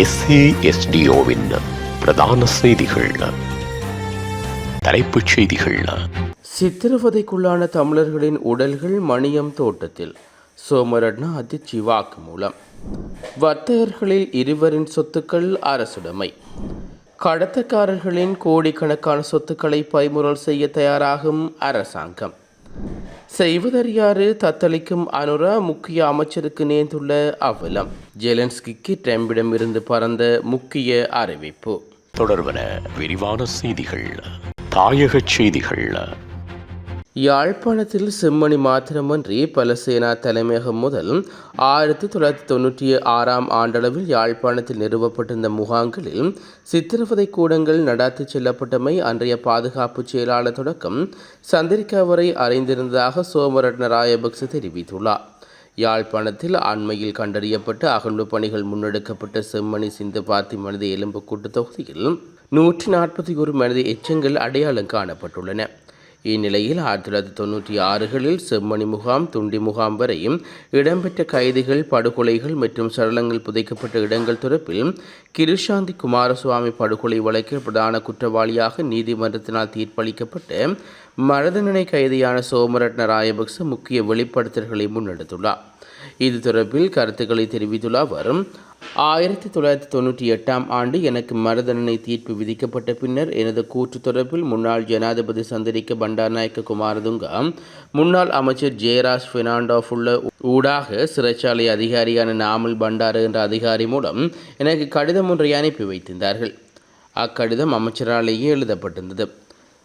எஸ்ஏஎஸ்டிஓவின் பிரதான செய்திகள். தலைப்புச் செய்திகள். சித்திரவதைக்குள்ளான தமிழர்களின் உடல்கள் மணியம் தோட்டத்தில். சோமரட்னா அதிர்ச்சி வாக்குமூலம் வர்த்தகர்களில் இருவரின் சொத்துக்கள் அரசுடைமை. கடத்தக்காரர்களின் கோடிக்கணக்கான சொத்துக்களை பறிமுறல் செய்ய தயாராகும் அரசாங்கம். செய்வதறியாறு தத்தளிக்கும் அனுரா முக்கிய அமைச்சருக்கு நேர்ந்துள்ள அவலம்? ஜெலன்ஸ்கிக்கு ட்ரம்பிடமிருந்து பறந்த முக்கிய அறிவிப்பு. தொடர்பன விரிவான செய்திகள் தாயகச் செய்திகள். யாழ்ப்பாணத்தில் செம்மணி மாத்திரமன்றி பல சேனா தலைமையகம் முதல் ஆயிரத்தி தொள்ளாயிரத்தி தொண்ணூற்றி ஆறாம் ஆண்டளவில் யாழ்ப்பாணத்தில் நிறுவப்பட்டிருந்த முகாம்களில் சித்திரவதை கூடங்கள் நடாத்தி செல்லப்பட்டமை அன்றைய பாதுகாப்பு செயலாளர் தொடக்கம் சந்திரிக்கா வரை அறிந்திருந்ததாக சோமரட்ன ராயபக்ச தெரிவித்துள்ளார். யாழ்ப்பாணத்தில் அண்மையில் கண்டறியப்பட்டு அகழ்வு பணிகள் முன்னெடுக்கப்பட்ட செம்மணி சிந்து பார்த்தி மனித எலும்பு கூட்டு தொகுதியில் நூற்றி நாற்பத்தி ஒரு மனித எச்சங்கள் அடையாளம் காணப்பட்டுள்ளன. இந்நிலையில் ஆயிரத்தி தொள்ளாயிரத்தி தொண்ணூற்றி ஆறுகளில் செம்மணி முகாம் துண்டி முகாம் வரையும் இடம்பெற்ற கைதிகள் படுகொலைகள் மற்றும் சடலங்கள் புதைக்கப்பட்ட இடங்கள் தொடர்பில் கிருஷாந்தி குமாரசுவாமி படுகொலை வழக்கில் பிரதான குற்றவாளியாக நீதிமன்றத்தினால் தீர்ப்பளிக்கப்பட்டு மரதநிலை கைதியான சோமரட்ன ராயபக்ச முக்கிய வெளிப்படுத்தல்களை முன்னெடுத்துள்ளார். இது தொடர்பில் கருத்துக்களை தெரிவித்துள்ள அவர் ஆயிரத்தி தொள்ளாயிரத்தி தொண்ணூற்றி எட்டாம் ஆண்டு எனக்கு மரதண்டனை தீர்ப்பு விதிக்கப்பட்ட பின்னர் எனது கூற்று தொடர்பில் முன்னாள் ஜனாதிபதி சந்திரிக்க பண்டாநாயக்க குமாரதுங்கா முன்னாள் அமைச்சர் ஜெயராஜ் பெர்னாண்டோஃப் உள்ள ஊடாக சிறைச்சாலை அதிகாரியான நாமல் பண்டாரு என்ற அதிகாரி மூலம் எனக்கு கடிதம் ஒன்றை அனுப்பி வைத்திருந்தார்கள். அக்கடிதம் அமைச்சராலேயே எழுதப்பட்டிருந்தது.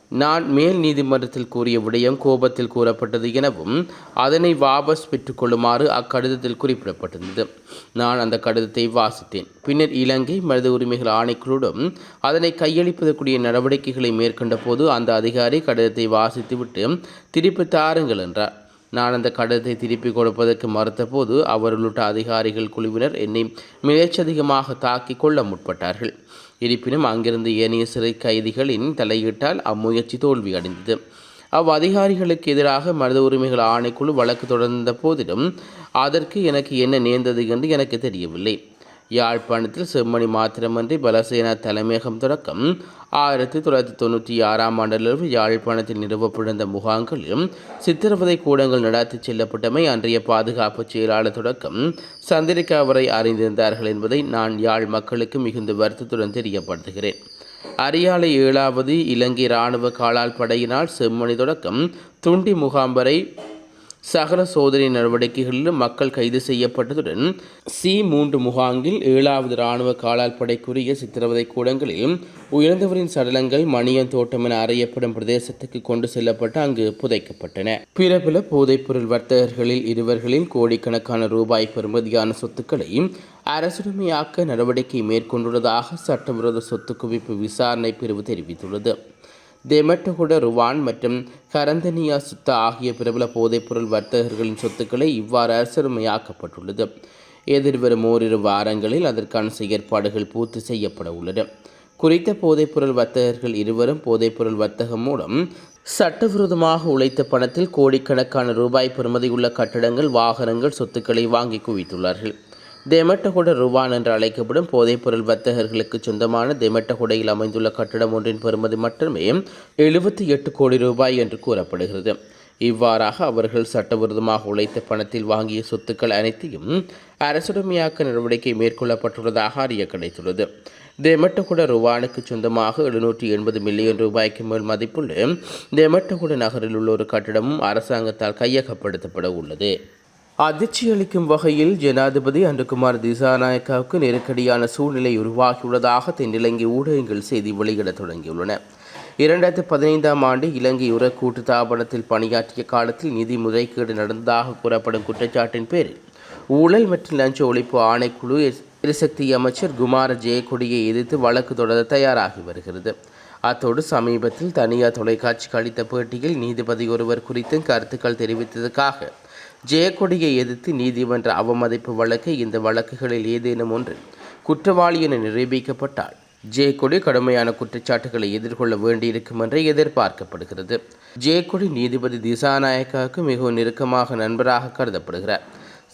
நான் மேல் நீதிமன்றத்தில் கூறிய விடயம் கோபத்தில் கூறப்பட்டது எனவும் அதனை வாபஸ் பெற்றுக்கொள்ளுமாறு அக்கடிதத்தில் குறிப்பிடப்பட்டிருந்தது. நான் அந்த கடிதத்தை வாசித்தேன். பின்னர் இலங்கை மனித உரிமைகள் ஆணைக்குழுடன் அதனை கையளிப்பதற்குரிய நடவடிக்கைகளை மேற்கொண்ட போது அந்த அதிகாரி கடிதத்தை வாசித்துவிட்டு திருப்பி தாருங்கள் என்றார். நான் அந்த கடிதத்தை திருப்பிக் கொடுப்பதற்கு மறுத்தபோது அவர் உள்ளிட்ட அதிகாரிகள் குழுவினர் என்னை மிகச்சதிகமாக தாக்கிக் கொள்ள முற்பட்டார்கள். இருப்பினும் அங்கிருந்து ஏனைய சிறை கைதிகளின் தலையிட்டால் அம்முயற்சி தோல்வியடைந்தது அவ் அதிகாரிகளுக்கு எதிராக மனித உரிமைகள் ஆணைக்குழு வழக்கு தொடர்ந்த போதிலும் அதற்கு எனக்கு என்ன நேர்ந்தது என்று எனக்கு தெரியவில்லை. யாழ்ப்பாணத்தில் செம்மணி மாத்திரமன்றி பலசேனா தலைமையகம் தொடக்கம். ஆயிரத்தி தொள்ளாயிரத்தி தொண்ணூற்றி ஆறாம் ஆண்டிலிருந்து யாழ்ப்பாணத்தில் நிறுவப்பட்டிருந்த முகாம்களிலும் சித்திரவதை கூடங்கள் நடாத்தி செல்லப்பட்டமை அன்றைய பாதுகாப்பு செயலாளர் தொடக்கம். சந்திரிகா வரை அறிந்திருந்தார்கள் என்பதை நான் யாழ் மக்களுக்கு மிகுந்த வருத்தத்துடன் தெரியப்படுத்துகிறேன். அரியாலை ஏழாவது இலங்கை இராணுவ காலால் படையினால் செம்மணி தொடக்கம். துண்டி முகாம் வரை சகல சோதனை நடவடிக்கைகளிலும் மக்கள் கைது செய்யப்பட்டதுடன் சி மூன்று முகாங்கில் ஏழாவது இராணுவ காலால் படைக்குரிய சித்திரவதை கூடங்களில் உயர்ந்தவரின் சடலங்கள் மணியன் தோட்டம் என அறியப்படும் பிரதேசத்துக்கு கொண்டு செல்லப்பட்டு அங்கு புதைக்கப்பட்டன. பிற போதைப்பொருள் வர்த்தகர்களில் இருவர்களின் கோடிக்கணக்கான ரூபாய் பெறுமதியான சொத்துக்களை அரசுரிமையாக்க நடவடிக்கை மேற்கொண்டுள்ளதாக சட்டவிரோத சொத்து குவிப்பு விசாரணை பிரிவு தெரிவித்துள்ளது. தெமெட்டகுட ருவான் மற்றும் கரந்தனியா சுத்தா ஆகிய பிரபல போதைப்பொருள் வர்த்தகர்களின் சொத்துக்களை இவ்வாறு அரசுமையாக்கப்பட்டுள்ளது எதிர்வரும் ஓரிரு வாரங்களில் அதற்கான செயற்பாடுகள் பூர்த்தி செய்யப்பட உள்ளது. குறித்த போதைப்பொருள் வர்த்தகர்கள் இருவரும் போதைப்பொருள் வர்த்தகம் மூலம் சட்டவிரோதமாக உழைத்த பணத்தில் கோடிக்கணக்கான ரூபாய் பெறுமதியுள்ள கட்டடங்கள் வாகனங்கள் சொத்துக்களை வாங்கி குவித்துள்ளார்கள். தெமட்டகுட ருவான் என்று அழைக்கப்படும் போதைப்பொருள் வர்த்தகர்களுக்கு சொந்தமான தெமட்டகுடையில் அமைந்துள்ள கட்டடம் ஒன்றின் பெறுமதி மட்டுமே எழுபத்தி எட்டு கோடி ரூபாய் என்று கூறப்படுகிறது. இவ்வாறாக அவர்கள் சட்டவிரோதமாக உழைத்த பணத்தில் வாங்கிய சொத்துக்கள் அனைத்தையும் அரசுடைமையாக்க நடவடிக்கை மேற்கொள்ளப்பட்டுள்ளதாக அறிய கிடைத்துள்ளது தெமட்டகுட ருவானுக்கு சொந்தமாக எழுநூற்றி எண்பது மில்லியன் ரூபாய்க்கு மேல் மதிப்புள்ள தெமட்டகுட நகரில் உள்ள ஒரு கட்டடமும் அரசாங்கத்தால் கையகப்படுத்தப்பட உள்ளது. அதிர்ச்சியளிக்கும் வகையில் ஜனாதிபதி அன்றுகுமார் திசாநாயக்காவுக்கு நெருக்கடியான சூழ்நிலை உருவாகியுள்ளதாக தென்னிலங்கை ஊடகங்கள் செய்தி வெளியிடத் தொடங்கியுள்ளன. இரண்டாயிரத்தி பதினைந்தாம் ஆண்டு இலங்கை உர கூட்டுத்தாபனத்தில் பணியாற்றிய காலத்தில் நிதி முறைகேடு நடந்ததாக கூறப்படும் குற்றச்சாட்டின் பேரில் ஊழல் மற்றும் லஞ்ச ஒழிப்பு ஆணைக்குழு எரிசக்தி அமைச்சர் குமார ஜெயக்கொடியை எதிர்த்து வழக்கு தொடர தயாராகி வருகிறது. அத்தோடு சமீபத்தில் தனியார் தொலைக்காட்சிக்கு அளித்த பேட்டியில் நீதிபதி ஒருவர் குறித்தும் கருத்துக்கள் தெரிவித்ததற்காக ஜெயக்கொடியை எதிர்த்து நீதிமன்ற அவமதிப்பு வழக்கு இந்த வழக்குகளில் ஏதேனும் ஒன்று குற்றவாளி என நிரூபிக்கப்பட்டால் ஜெயக்கொடி கடுமையான குற்றச்சாட்டுகளை எதிர்கொள்ள வேண்டியிருக்கும் என்று எதிர்பார்க்கப்படுகிறது. ஜெயக்கொடி நீதிபதி திசாநாயக்காவுக்கு மிகவும் நெருக்கமாக நண்பராக கருதப்படுகிறார்.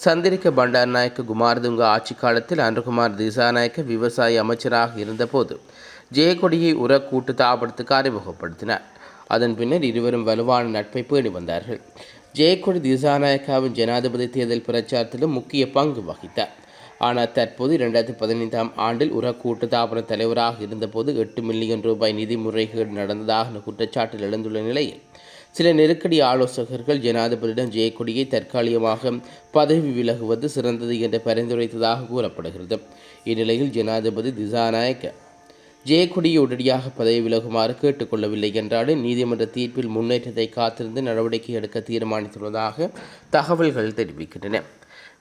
சந்திரிக்க பண்டாரநாயக்க குமாரதுங்க ஆட்சி காலத்தில் அன்றகுமார் திசாநாயக்க விவசாய அமைச்சராக இருந்தபோது ஜெயக்கொடியை உர கூட்டு தாபனத்துக்கு அறிமுகப்படுத்தினார். அதன் பின்னர் இருவரும் வலுவான நட்பை பேணி வந்தார்கள். ஜெயக்கொடி திசாநாயக்காவின் ஜனாதிபதி தேர்தல் பிரச்சாரத்திலும் முக்கிய பங்கு வகித்தார். ஆனால் தற்போது இரண்டாயிரத்தி பதினைந்தாம் ஆண்டில் உர கூட்டுத்தாபன தலைவராக இருந்தபோது எட்டு மில்லியன் ரூபாய் நிதி முறைகேடு நடந்ததாக குற்றச்சாட்டில் எழுந்துள்ள நிலையில் சில நெருக்கடி ஆலோசகர்கள் ஜனாதிபதியிடம் ஜெயக்கொடியை தற்காலிகமாக பதவி விலகுவது சிறந்தது என்று பரிந்துரைத்ததாக கூறப்படுகிறது. இந்நிலையில் ஜனாதிபதி திசாநாயக்க ஜெயக்கொடியை உடனடியாக பதவி விலகுமாறு கேட்டுக்கொள்ளவில்லை என்றாலும் நீதிமன்ற தீர்ப்பில் முன்னேற்றத்தை காத்திருந்து நடவடிக்கை எடுக்க தீர்மானித்துள்ளதாக தகவல்கள் தெரிவிக்கின்றன.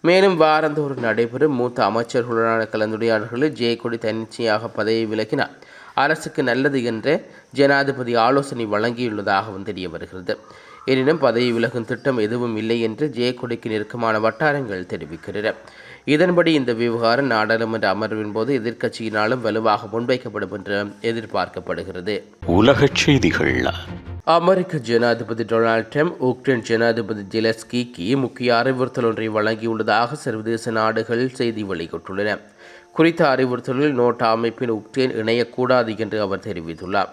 மேலும் வாரந்தோறும் நடைபெறும் மூத்த அமைச்சர்களுடனான கலந்துரையாடல்களில் ஜெயக்கொடி தன்னிச்சையாக பதவி விலகினார் அரசுக்கு நல்லது என்ற ஜனாதிபதி ஆலோசனை வழங்கியுள்ளதாகவும் தெரிய வருகிறது. எனினும் பதவி விலகும் திட்டம் எதுவும் இல்லை என்று ஜெயக்கொடிக்கு நெருக்கமான வட்டாரங்கள் தெரிவிக்கின்றன. இதன்படி இந்த விவகாரம் நாடாளுமன்ற அமர்வின் போது எதிர்க்கட்சியினாலும் வலுவாக முன்வைக்கப்படும் என்று எதிர்பார்க்கப்படுகிறது. உலகச் செய்திகள். அமெரிக்க ஜனாதிபதி டொனால்ட் ட்ரம்ப் உக்ரைன் ஜனாதிபதி ஜெலஸ்கிக்கு முக்கிய அறிவுறுத்தல் ஒன்றை வழங்கியுள்ளதாக சர்வதேச நாடுகள் செய்தி வெளியிட்டுள்ளன. குறித்த அறிவுறுத்தலில் நோட்டா அமைப்பின் உக்ரைன் இணையக்கூடாது என்று அவர் தெரிவித்துள்ளார்.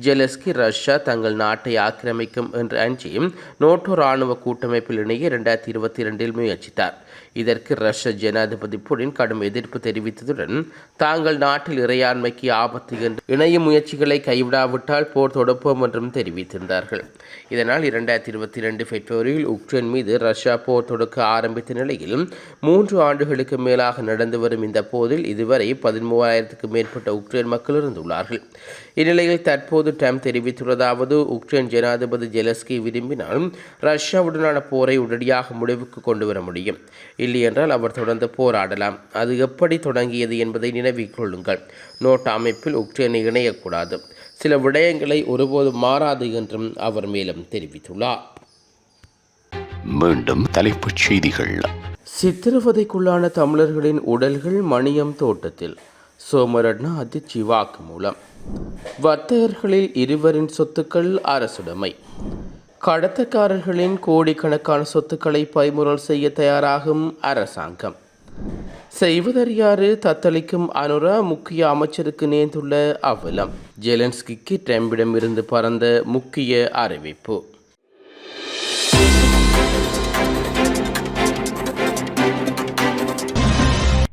ஜெலஸ்கி ரஷ்யா தங்கள் நாட்டை ஆக்கிரமிக்கும் என்று அஞ்சி நோட்டோ ராணுவ கூட்டமைப்பில் இணைய இரண்டாயிரத்தி இருபத்தி இரண்டில் முயற்சித்தார். இதற்கு ரஷ்ய ஜனாதிபதி புடின் கடும் எதிர்ப்பு தெரிவித்ததுடன் தாங்கள் நாட்டில் இறையாண்மைக்கு ஆபத்து என்று இணைய முயற்சிகளை கைவிடாவிட்டால் போர் தொடுப்போம் என்றும் தெரிவித்திருந்தார்கள். இதனால் இரண்டாயிரத்தி இருபத்தி இரண்டு பிப்ரவரியில் உக்ரைன் மீது ரஷ்யா போர் தொடுக்க ஆரம்பித்த நிலையில் மூன்று ஆண்டுகளுக்கு மேலாக நடந்து வரும் இந்த போரில் இதுவரை பதிமூவாயிரத்துக்கு மேற்பட்ட உக்ரைன் மக்கள் இருந்துள்ளார்கள். இந்நிலையில் தற்போது ட்ரம்ப் தெரிவித்துள்ளதாவது உக்ரைன் ஜனாதிபதி ஜெலஸ்கி விரும்பினால் ரஷ்யாவுடனான போரை உடனடியாக முடிவுக்கு கொண்டு வர முடியும். இல்லையென்றால் அவர் தொடர்ந்து போராடலாம். அது எப்படி தொடங்கியது என்பதை நினைவில் கொள்ளுங்கள். நோட் அமைப்பில் உக்ரைனை இணையக்கூடாது. சில விடயங்களை ஒருபோதும் மாறாது என்றும் அவர் மேலும் தெரிவித்துள்ளார். மீண்டும் தலைப்புச் செய்திகள். சித்திரவதைக்குள்ளான தமிழர்களின் உடல்கள் மணியம் தோட்டத்தில். சோமரட்னா அதிர்ச்சி வாக்குமூலம். வர்த்தகர்களில் இருவரின் சொத்துக்கள் அரசுடைமை. கடத்தக்காரர்களின் கோடிக்கணக்கான சொத்துக்களை பறிமுறல் செய்ய தயாராகும் அரசாங்கம். செய்வதறியாறு தத்தளிக்கும் அனுரா முக்கிய அமைச்சருக்கு நேர்ந்துள்ள அவலம். ஜெலன்ஸ்கிக்கு ட்ரம்பிடமிருந்து பறந்த முக்கிய அறிவிப்பு.